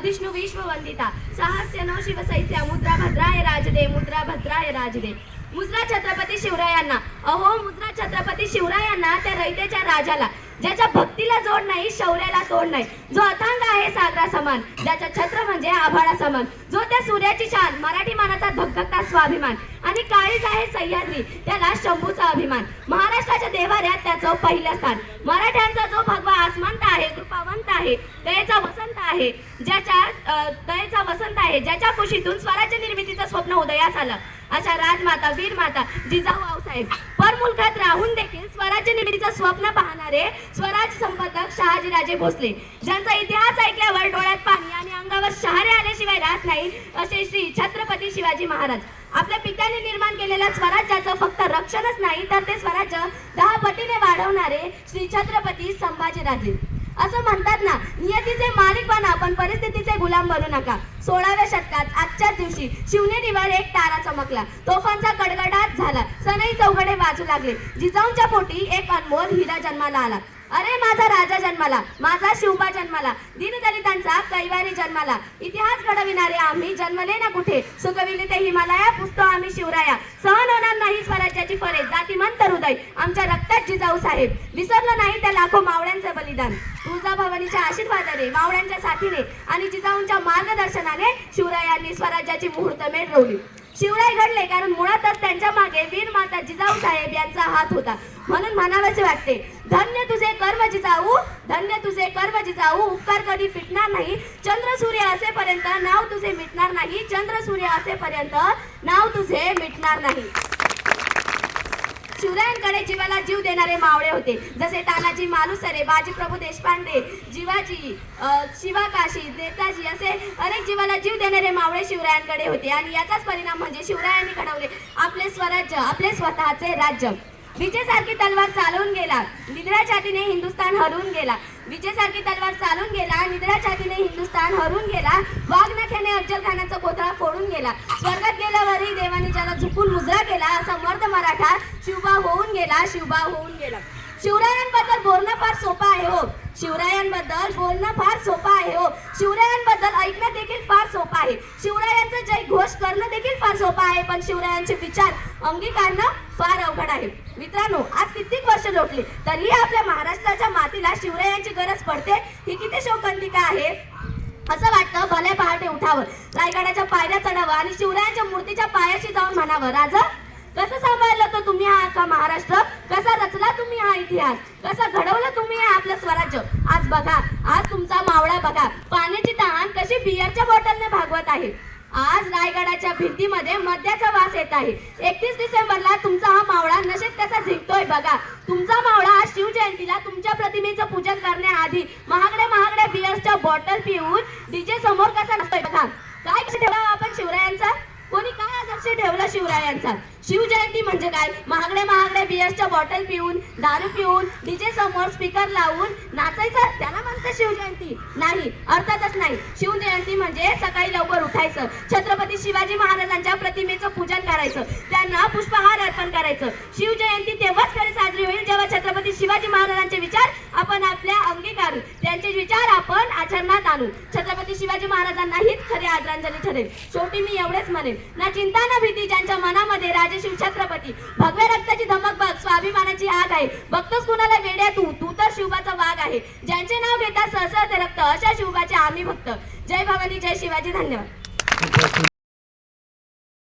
वर्धिष्णू विश्ववंदिता सहस्य no शिवसैस्या मुद्रा भद्राय राजदे मुद्रा भद्राय राजदे मुद्रा छत्रपती शिवरायांना अहो मुद्रा छत्रपती शिवरायांना त्या रयतेच्या राजाला ज्याच्या भक्तीला जोड नाही शौर्याला तोड नाही. जो अथांग आहे सागरा समान ज्याचा छत्र म्हणजे आभाळा समान. जो त्या सूर्याची शान मराठी मानाचा धगधगता स्वाभिमान. आणि काळीच आहे सह्याद्री त्याला शंभूचा अभिमान. महाराष्ट्राच्या देवाऱ्यात त्याचं पहिलं स्थान. मराठ्यांचा जो भगवा आसमंत आहे कृपावंत आहे दयेचा वसंत आहे ज्याच्या दयेचा वसंत आहे ज्याच्या कुशीतून स्वराज्य निर्मितीचं स्वप्न उदयास आलं. अशा राजमाता वीरमाता जिजाऊ आऊसाहेब परमुलखात राहून देखील स्वराज्य निर्मितीचं स्वप्न पाहणारे स्वराज संपादक शहाजीराजे भोसले. ज्यांचा इतिहास ऐकल्यावर डोळ्यात पाणी आणि अंगावर शहारे आल्याशिवाय राहत नाही असे श्री छत्रपती शिवाजी महाराज. आपल्या पित्याने निर्माण केलेल्या स्वराज्याचं फक्त रक्षणच नाही तर ते स्वराज्य दहा पटीने वाढवणारे श्री छत्रपती संभाजीराजे. असं म्हणतात ना नियतीचे मालिक बना पण परिस्थितीचे गुलाम बनू नका. सोळाव्या शतकात आजच्याच दिवशी शिवनेरीवर एक तारा चमकला. तोफांचा कडकडाट झाला. सनई चौघडे वाजू लागले. जिजाऊंच्या पोटी एक अनमोल हिरा जन्माला आला. अरे माझा राजा जन्माला माझा शिवबा जन्माला दीनदलितांचा कैवारी जन्माला. इतिहास घडविणारे आम्ही जन्मले ना कुठे? सुखविले ते हिमालया पुसतो आम्ही शिवराया. सहन होणार नाही स्वराज्याची फरे जातीमंत हृदय. आमच्या रक्तात जिजाऊ साहेब. विसरलं नाही त्या लाखो मावळ्यांचे बलिदान. तुळजाभवानीच्या आशीर्वादाने मावळ्यांच्या साथीने आणि जिजाऊंच्या मार्गदर्शनाने शिवरायांनी स्वराज्याची मुहूर्तमेढ रोवली. शिवराय घडले कारण मुळातच त्यांच्या मागे वीर माता जिजाऊ साहेब यांचा हात होता. म्हणून म्हणावेसे वाटते धन्य तुझे कर्म जिजाऊ धन्य तुझे कर्म जिजाऊ उपकार कधी फिटणार नाही. चंद्र सूर्य असेपर्यंत नाव तुझे मिटणार नाही. चंद्र सूर्य असेपर्यंत नाव तुझे मिटणार नाही. शिवरायांकडे जीवाला जीव देणारे मावळे होते. जसे तानाजी मालुसरे बाजीप्रभू देशपांडे जीवाजी अ, शिवा काशी नेताजी असे अनेक जीवाला जीव देणारे मावळे शिवरायांकडे होते. आणि याचाच परिणाम म्हणजे शिवरायांनी घडवले आपले स्वराज्य आपले स्वतःचे राज्य. विजेसारखी तलवार चालवून गेला. निद्रा छातीने हिंदुस्थान हरवून गेला. विजेसारखी तलवार चालून गेला. निद्रा छातीने हिंदुस्थान हरून गेला. वाघ नख्याने अफजल खानाचा पोतळा फोडून गेला. स्वर्गात गेल्यावरही देवाने ज्याला झुकून मुजरा केला असा मर्द मराठा शिवबा होऊन गेला शिवबा होऊन गेला. शिवरायांबद्दल बोलणं फार सोपं आहे हो. शिवरायांबद्दल बोलणं फार सोपं आहे हो. शिवरायांबद्दल ऐकणं देखील फार सोपं आहे. शिवरायांचा जय घोष करणं देखील फार सोपं आहे पण शिवरायांचे विचार अंगीकारणं फार अवघड आहे. मित्रांनो आज कित्येक वर्ष लोटली? तरीही आपल्या महाराष्ट्राच्या मातीला शिवरायांची गरज पडते. ही किती शोकंतिका आहे? असं वाटतं भले पहाटे उठावं. रायगडाच्या पायऱ्या चढावं आणि शिवरायांच्या मूर्तीच्या पायाशी जाऊन म्हणावं राजा कसं सांभाळलं तर तुम्ही हा महाराष्ट्र? कसा रचला तुम्ही हा इतिहास? कसं घडवलं तुम्ही हे आपलं स्वराज्य? आज बघा आज तुमचा मावळा बघा. पाण्याची तहान कशी बियरच्या बॉटलने भागवत आहे? आज रायगडाच्या भिंतीमध्ये मद्याचा वास येत आहे. एकतीस डिसेंबरला तुमचा हा मावळा नशेत कसा झिंकतोय बघा. तुमचा मावळा आज शिवजयंतीला तुमच्या प्रतिमेचं पूजन करण्याआधी महागड्या महागड्या बियर्सच्या बॉटल पिऊन डीजे समोर कसा नसतोय बघा. काय ठेवा आपण शिवरायांचा? आदर्श शिवरायांचा शिवजयंती म्हणजे काय? महागड्या महागड्या बियर्सच्या बॉटल पिऊन दारू पिऊन डीजे समोर स्पीकर लावून नाचायचं. त्याला म्हणतं शिवजयंती. नाही अर्थातच नाही. शिवजयंती म्हणजे सकाळी लवकर उठायचं. छत्रपती शिवाजी महाराजांच्या प्रतिमेचं पूजन करायचं. त्यांना पुष्पहार अर्पण करायचं. शिवजयंती तेव्हाच खरी साजरी होईल जेव्हा छत्रपती शिवाजी महाराजांचे विचार आपण विचार आपण आचरणात आणू. छत्रपती शिवाजी महाराजांना हीच खरी आदरांजली ठरेल. शेवटी मी एवढेच म्हणेन ना चिंता ना भीती ज्यांच्या मनामध्ये राजेशिव छत्रपती भगव्या रक्ताची धमक बघ स्वाभिमानाची आग आहे. बघतोस कुणाला वेड्या तू तू तर शिवबाचा वाघ आहे. ज्यांचे नाव घेता सहसळ ते रक्त अशा शिवबाचे आम्ही भक्त. जय भवानी जय शिवाजी धन्यवाद.